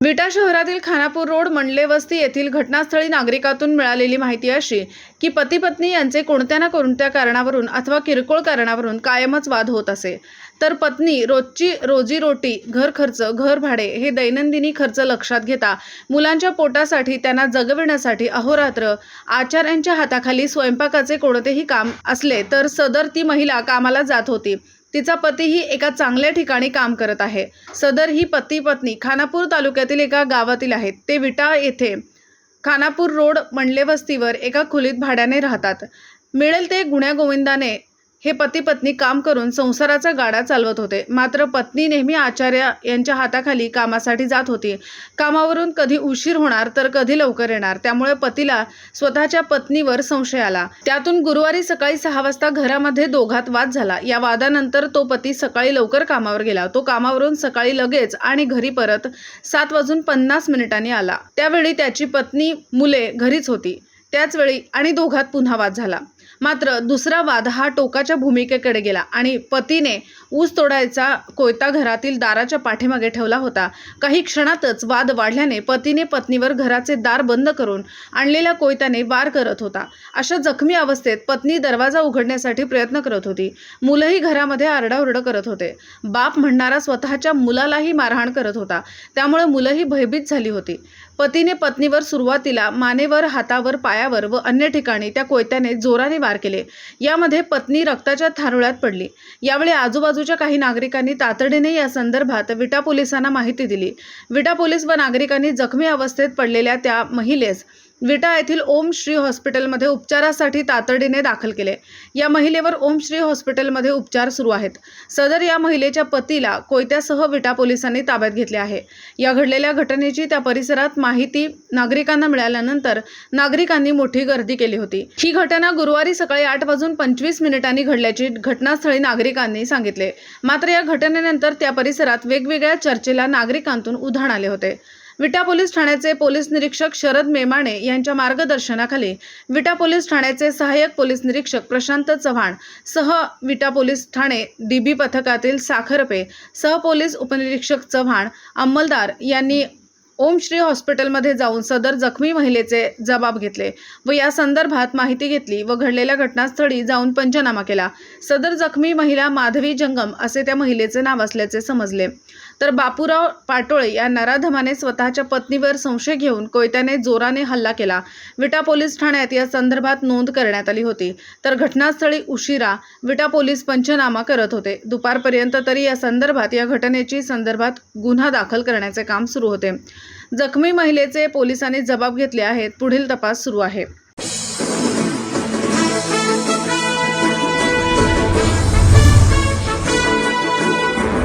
विटा शहरातील खानापूर रोड मंडले वस्ती येथील घटनास्थळी नागरिकातून मिळालेली माहिती अशी की पती पत्नी यांचे कोणत्या ना कोणत्या कारणावरून अथवा किरकोळ कारणावरून कायमच वाद होत असे. तर पत्नी रोजची रोजीरोटी घर खर्च घर भाडे हे दैनंदिनी खर्च लक्षात घेता मुलांच्या पोटासाठी त्यांना जगविण्यासाठी अहोरात्र आचार्यांच्या हाताखाली स्वयंपाकाचे कोणतेही काम असले तर सदर ती महिला कामाला जात होती. तिचा पतीही एका चांगल्या ठिकाणी काम करत आहे. सदर ही पती पत्नी खानापूर तालुक्यातील एका गावातील आहेत. ते विटा येथे खानापूर रोड मंडले वस्तीवर एका खोलीत भाड्याने राहतात. मिळेल ते गुण्यागोविंदाने हे पती पत्नी काम करून संसाराचा गाडा चालवत होते. मात्र पत्नी नेहमी आचार्य यांच्या हाताखाली कामासाठी जात होती. कामावरून कधी उशीर होणार तर कधी लवकर येणार. त्यामुळे पतीला स्वतःच्या पत्नीवर संशय आला. त्यातून गुरुवारी सकाळी सहा वाजता घरामध्ये दोघात वाद झाला. या वादानंतर तो पती सकाळी लवकर कामावर गेला. तो कामावरून सकाळी लगेच आणि घरी परत सात वाजून पन्नास मिनिटांनी आला. त्यावेळी त्याची पत्नी मुले घरीच होती. त्याचवेळी आणि दोघात पुन्हा वाद झाला. मात्र दुसरा वाद हा टोकाच्या भूमिकेकडे गेला आणि पतीने ऊस तोडायचा कोयता घरातील दाराच्या पाठीमागे ठेवला होता. काही क्षणातच वाद वाढल्याने पतीने पत्नीवर घराचे दार बंद करून आणलेल्या कोयत्याने वार करत होता. अशा जखमी अवस्थेत पत्नी दरवाजा उघडण्यासाठी प्रयत्न करत होती. मुलंही घरामध्ये आरडाओरड करत होते. बाप म्हणणारा स्वतःच्या मुलालाही मारहाण करत होता. त्यामुळे मुलंही भयभीत झाली होती. पतीने पत्नीवर सुरुवातीला मानेवर हातावर पायावर व अन्य ठिकाणी त्या कोयत्याने जोराने वार केले. यामध्ये पत्नी रक्ताच्या थारुळ्यात पडली. यावेळी आजूबाजूच्या काही नागरिकांनी तातडीने या संदर्भात विटा पोलिसांना माहिती दिली. विटा पोलीस व नागरिकांनी जखमी अवस्थेत पडलेल्या त्या महिलेस विटा येथील ओम श्री हॉस्पिटलमध्ये उपचारासाठी तातडीने दाखल केले. या महिलेवर ओम श्री हॉस्पिटलमध्ये उपचार सुरू आहेत. सदर या महिलेच्या पतीला कोयत्यासह विटा पोलिसांनी ताब्यात घेतले आहे. या घडलेल्या घटनेची त्या परिसरात माहिती नागरिकांना मिळाल्यानंतर नागरिकांनी मोठी गर्दी केली होती. ही घटना गुरुवारी सकाळी आठ वाजून पंचवीस मिनिटांनी घडल्याची घटनास्थळी नागरिकांनी सांगितले. मात्र या घटनेनंतर त्या परिसरात वेगवेगळ्या चर्चेला नागरिकांतून उधाण आले होते. विटा पोलीस ठाण्याचे पोलीस निरीक्षक शरद मेमाणे यांच्या मार्गदर्शनाखाली विटा पोलीस ठाण्याचे सहाय्यक पोलीस निरीक्षक प्रशांत चव्हाण सह विटा पोलीस ठाणे डीबी पथकातील साखरपे सह पोलीस उपनिरीक्षक चव्हाण अंमलदार यांनी ओम श्री हॉस्पिटलमध्ये जाऊन सदर जखमी महिलेचे जबाब घेतले व या संदर्भात माहिती घेतली व घडलेल्या घटनास्थळी जाऊन पंचनामा केला. सदर जखमी महिला माधवी जंगम असे त्या महिलेचे नाव असल्याचे समजले. तर बापूराव पाटोळे या नराधमाने स्वतःच्या पत्नीवर संशय घेऊन कोयत्याने जोराने हल्ला केला. विटा पोलीस ठाण्यात या संदर्भात नोंद करण्यात आली होती. तर घटनास्थळी उशिरा विटा पोलीस पंचनामा करत होते. दुपारपर्यंत तरी या संदर्भात या घटनेची संदर्भात गुन्हा दाखल करण्याचे काम सुरू होते. जखमी महिलेचे पोलिसांनी जबाब घेतले आहेत. पुढील तपास सुरू आहे.